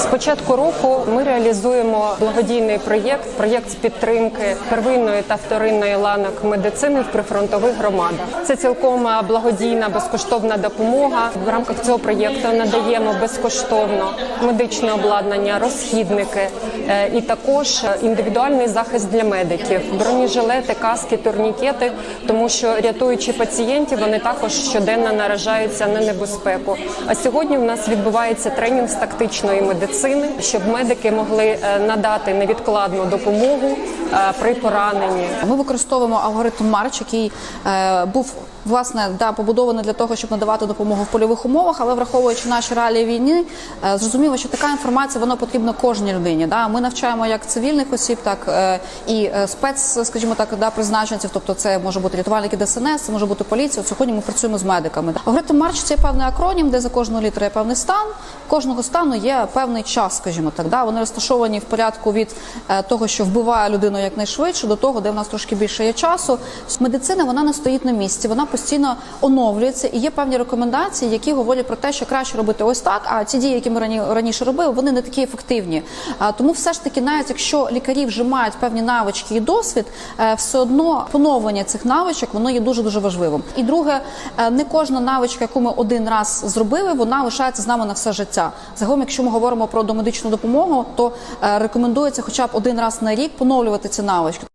З початку року ми реалізуємо благодійний проєкт, проєкт підтримки первинної та вторинної ланок медицини в прифронтових громадах. Це цілком благодійна безкоштовна допомога. В рамках цього проєкту надаємо безкоштовно медичне обладнання, розхідники е, і також е, індивідуальний захист для медиків, бронежилети, каски, турнікети, тому що рятуючи пацієнтів, вони також щоденно наражаються на небезпеку. А сьогодні в нас відбувається тренінг з тактичної медицини, щоб медики могли е, надати невідкладну допомогу е, при пораненні. Ми використовуємо алгоритм Марч, який е, був власне да побудований для того, щоб надавати допомогу в польових умовах, але враховуючи наші реалії війни, е, зрозуміло, що така інформація вона потрібна кожній людині. Да? Ми навчаємо як цивільних осіб, так е, і е, спец, скажімо так, да, призначенців. Тобто, це може бути рятувальники ДСНС, це може бути поліція. От сьогодні ми працюємо з медиками. Алгоритм Марч це певний акронім, де за кожного літера є певний стан. Кожного стану є певний час, скажімо так. Да? Вони розташовані в порядку від того, що вбиває людину якнайшвидше, до того, де в нас трошки більше є часу. Медицина вона не стоїть на місці, вона постійно оновлюється і є певні рекомендації, які говорять про те, що краще робити ось так. А ці дії, які ми рані- раніше робили, вони не такі ефективні. Тому, все ж таки, навіть якщо лікарі вже мають певні навички і досвід, е, все одно поновлення цих навичок воно є дуже дуже важливим. І друге, е, не кожна навичка, яку ми один раз зробили, вона лишається з нами на все життя. Загалом, якщо ми говоримо про домедичну допомогу, то е, рекомендується хоча б один раз на рік поновлювати ці навички.